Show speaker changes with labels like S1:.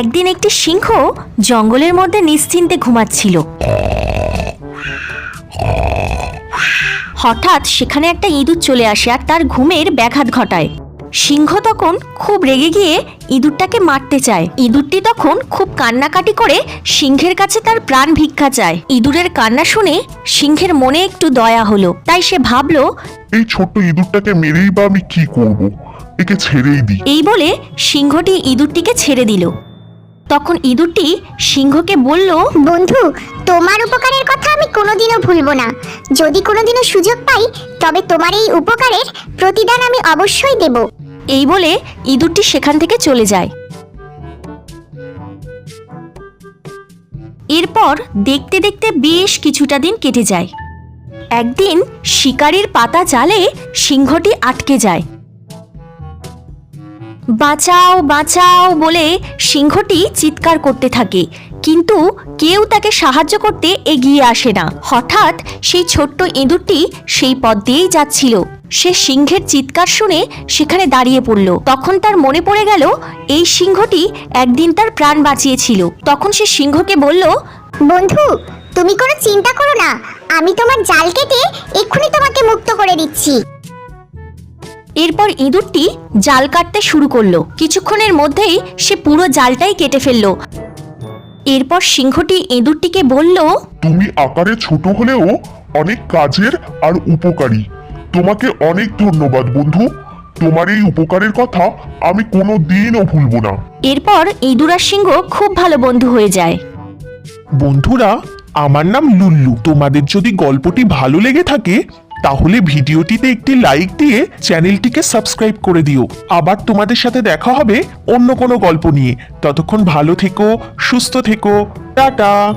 S1: একদিন একটি সিংহ জঙ্গলের মধ্যে নিশ্চিন্তে ঘুমাচ্ছিল। হঠাৎ সেখানে একটা ইঁদুর চলে আসে আর তার ঘুমের ব্যাঘাত ঘটায়। সিংহ তখন খুব রেগে গিয়ে ইঁদুরটাকে মারতে চায়। ইঁদুরটি তখন খুব কান্নাকাটি করে সিংহের কাছে তার প্রাণ ভিক্ষা চায়। ইঁদুরের কান্না শুনে সিংহের মনে একটু দয়া হলো। তাই সে ভাবলো
S2: এই ছোট্ট ইঁদুরটাকে মেরেই বা আমি কি করব? একে ছেড়েই দিই।
S1: এই বলে সিংহটি ইঁদুরটিকে ছেড়ে দিল। তখন ইঁদুরটি সিংহকে বলল
S3: বন্ধু তোমার উপকারের কথা আমি কোনোদিনও ভুলবো না। যদি কোনোদিনও সুযোগ পাই তবে তোমার এই উপকারের প্রতিদান আমি অবশ্যই দেব।
S1: এই বলে ইঁদুরটি সেখান থেকে চলে যায়। এরপর দেখতে দেখতে বেশ কিছুটা দিন কেটে যায়। একদিন শিকারির পাতা জালে সিংহটি আটকে যায়। বাঁচাও বাঁচাও বলে সিংহটি চিৎকার করতে থাকে। কিন্তু কেউ তাকে সাহায্য করতে এগিয়ে আসে না। হঠাৎ সেই ছোট্ট ইঁদুরটি সেই পথ দিয়েই যাচ্ছিল। সে সিংহের চিৎকার শুনে সেখানে দাঁড়িয়ে পড়ল। তখন তার মনে পড়ে গেল, এই সিংহটি একদিন তার প্রাণ বাঁচিয়েছিল। তখন সে সিংহকে বলল,
S3: বন্ধু, তুমি কোনো চিন্তা করো না। আমি তোমার জাল কেটে এক্ষুনি তোমাকে মুক্ত করে দিচ্ছি।
S1: এরপর ইঁদুরটি জাল কাটতে শুরু করল। কিছুক্ষণের মধ্যেই সে পুরো জালটাই কেটে ফেলল। এরপর সিংহটি ইঁদুরটিকে বলল
S2: তুমি আকারে ছোট হলেও অনেক কাজের আর উপকারী। তোমাকে অনেক ধন্যবাদ বন্ধু। তোমার এই উপকারের কথা আমি কোনো দিনও ভুলবো না।
S1: এরপর ইঁদুর আর সিংহ খুব ভালো বন্ধু হয়ে যায়।
S4: বন্ধুরা আমার নাম লুল্লু। তোমাদের যদি গল্পটি ভালো লেগে থাকে তাহলে ভিডিওটিতে একটি লাইক দিয়ে চ্যানেলটিকে সাবস্ক্রাইব করে দিও। আবার তোমাদের সাথে দেখা হবে অন্য কোনো গল্প নিয়ে। ততক্ষণ ভালো থেকো, সুস্থ থেকো। টাটা!